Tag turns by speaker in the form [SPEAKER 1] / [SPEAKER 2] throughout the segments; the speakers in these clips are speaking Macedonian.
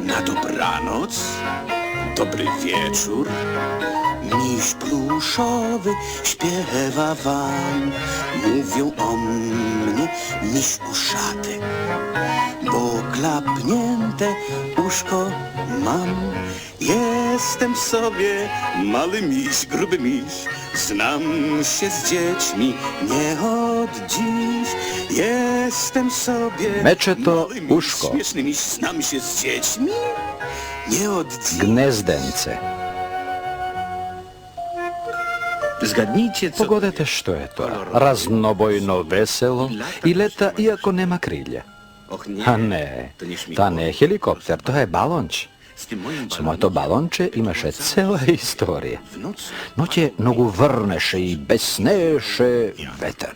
[SPEAKER 1] Na dobranoc, dobry wieczór. Miś pluszowy śpiewa wam. Mówią o mnie miś uszaty, bo klapnięte uszko mam. Jestem sobie mały miś, gruby miś. Znam się z dziećmi nie od dziś. Jestem sobie
[SPEAKER 2] Meczeto
[SPEAKER 1] mały miś,
[SPEAKER 2] uszko.
[SPEAKER 1] śmieszny miś. Znam się z dziećmi nie od dziś.
[SPEAKER 2] Gnezdence.
[SPEAKER 1] Zgadnijcie, co
[SPEAKER 2] Pogledajte što je to. Raznobojno veselo i leta iako nema krilje. A ne,
[SPEAKER 1] to nie
[SPEAKER 2] je helikopter, to je balonč. S mojto balonče imaše cela
[SPEAKER 1] historija.
[SPEAKER 2] Noće nogu vrneše i besneše vetar.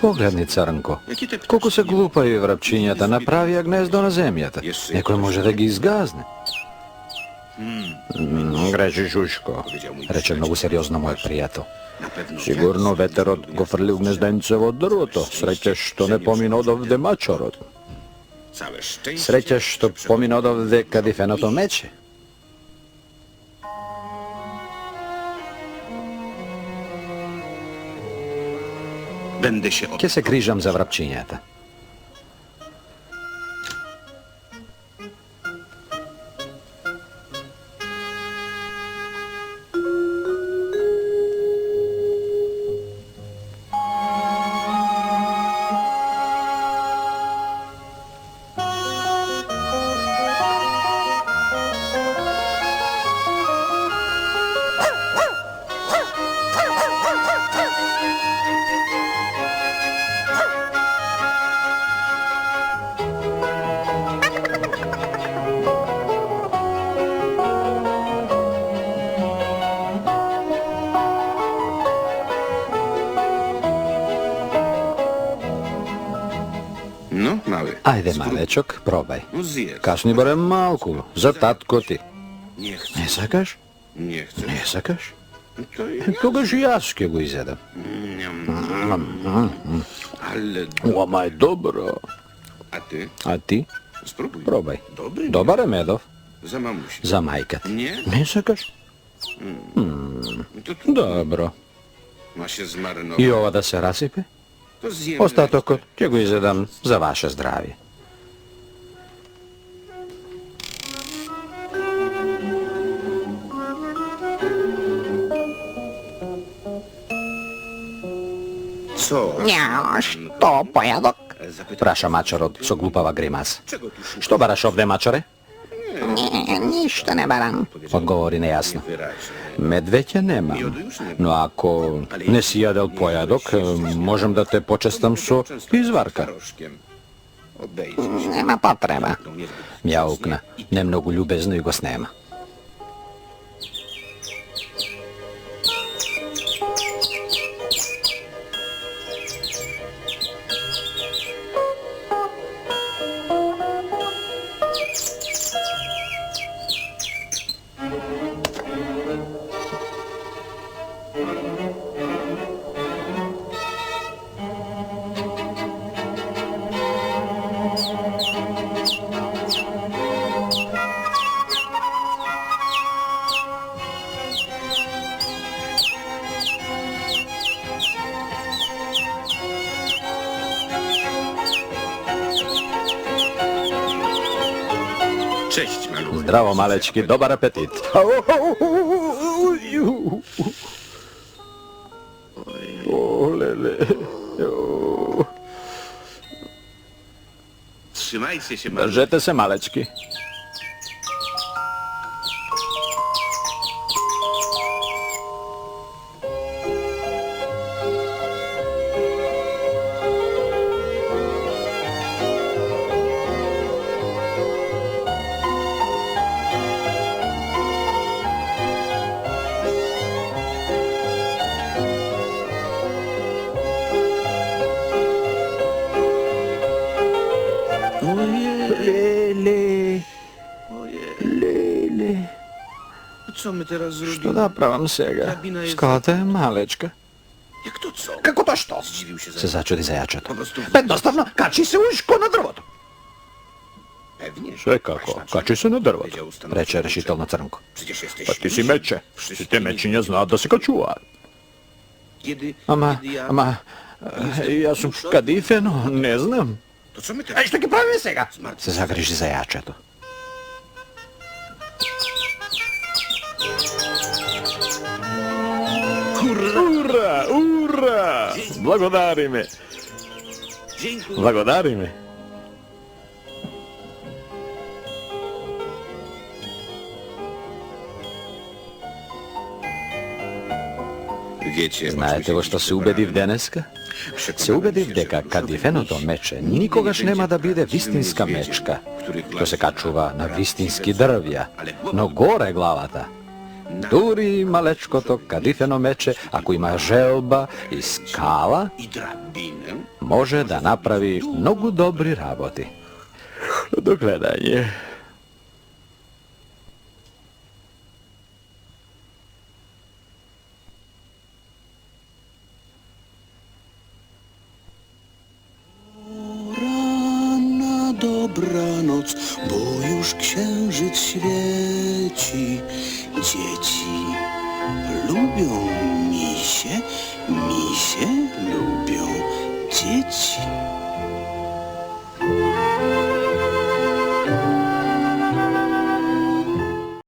[SPEAKER 1] Погледни, Царнко,
[SPEAKER 2] Колку се глупави врапчињата направија гнездо на земјата. Некој може да ги изгазне. М, Грежи Жушко, рече многу сериозно мојот пријател. Сигурно ветерот го фрлил гнезденце во дрвото. Среќа што не помина одовде мачорот. Среќа што помина одовде кадифеното мече. Ке се грижам за врапчињата.
[SPEAKER 1] No, mały.
[SPEAKER 2] Ајде, малечок, пробај. Кашни барем малку, за татко ти. Не сакаш? Не сакаш? Тогаш и јас ќе го изедам. Ама е добро.
[SPEAKER 1] A ty?
[SPEAKER 2] А ти? Пробај. Добар е медов.
[SPEAKER 1] Za mamusię.
[SPEAKER 2] За мајката. Не сакаш? Добро. И ова да се расипе? Остатокот ќе го изедам за ваше здравје.
[SPEAKER 1] Co?
[SPEAKER 2] Ја, што појадок? Праша мачарот со глупава гримаса.
[SPEAKER 1] szukasz?
[SPEAKER 2] Што бараш овде, мачаре?
[SPEAKER 3] Ништо не барам.
[SPEAKER 2] Одговори нејасно. Медвеќе нема. Но ако не си јадел појадок, можем да те почестам со изварка.
[SPEAKER 3] Нема потреба.
[SPEAKER 2] Мјаукна, не многу љубезно и го снема.
[SPEAKER 1] Cześć, maluch.
[SPEAKER 2] Zdravo, malečky, dobar apetyt. Olele.
[SPEAKER 1] Trzymajcie się, maluch.
[SPEAKER 2] Držete se.
[SPEAKER 1] Co my teraz
[SPEAKER 2] Što
[SPEAKER 1] zrobimy?
[SPEAKER 2] napravam сега?
[SPEAKER 1] Jak to co?
[SPEAKER 3] Како то што?
[SPEAKER 2] Zajačето.
[SPEAKER 1] Po prostu...
[SPEAKER 3] Едноставно, качи се ушко на дрвото.
[SPEAKER 1] Pewnie.
[SPEAKER 2] Sve kako, kači se na drveto. Reče rešitelno crnko.
[SPEAKER 1] Przecież jesteś
[SPEAKER 2] Pa ti si meče. Svi te mečinja zna da se kačuva.
[SPEAKER 1] Kiedy...
[SPEAKER 2] Ama,
[SPEAKER 1] kiedy ja...
[SPEAKER 2] ama, e, ja sam kadife, no ne znam. Me,
[SPEAKER 1] Dziękuję.
[SPEAKER 2] blagodari me.
[SPEAKER 1] Wiecie...
[SPEAKER 2] Знаете во што се убедив денеска? Се убедив дека кадифеното мече никогаш нема да биде вистинска мечка, што се качува на вистински дрвја, но горе главата. duri malečko to kadifeno meče, ako ima želba
[SPEAKER 1] i
[SPEAKER 2] skala, može da napravi mnogo dobri raboti. Do
[SPEAKER 1] gledanje. dobranoc, bo już księżyc świeci. dzieci, dzieci lubią misie, misie lubią dzieci.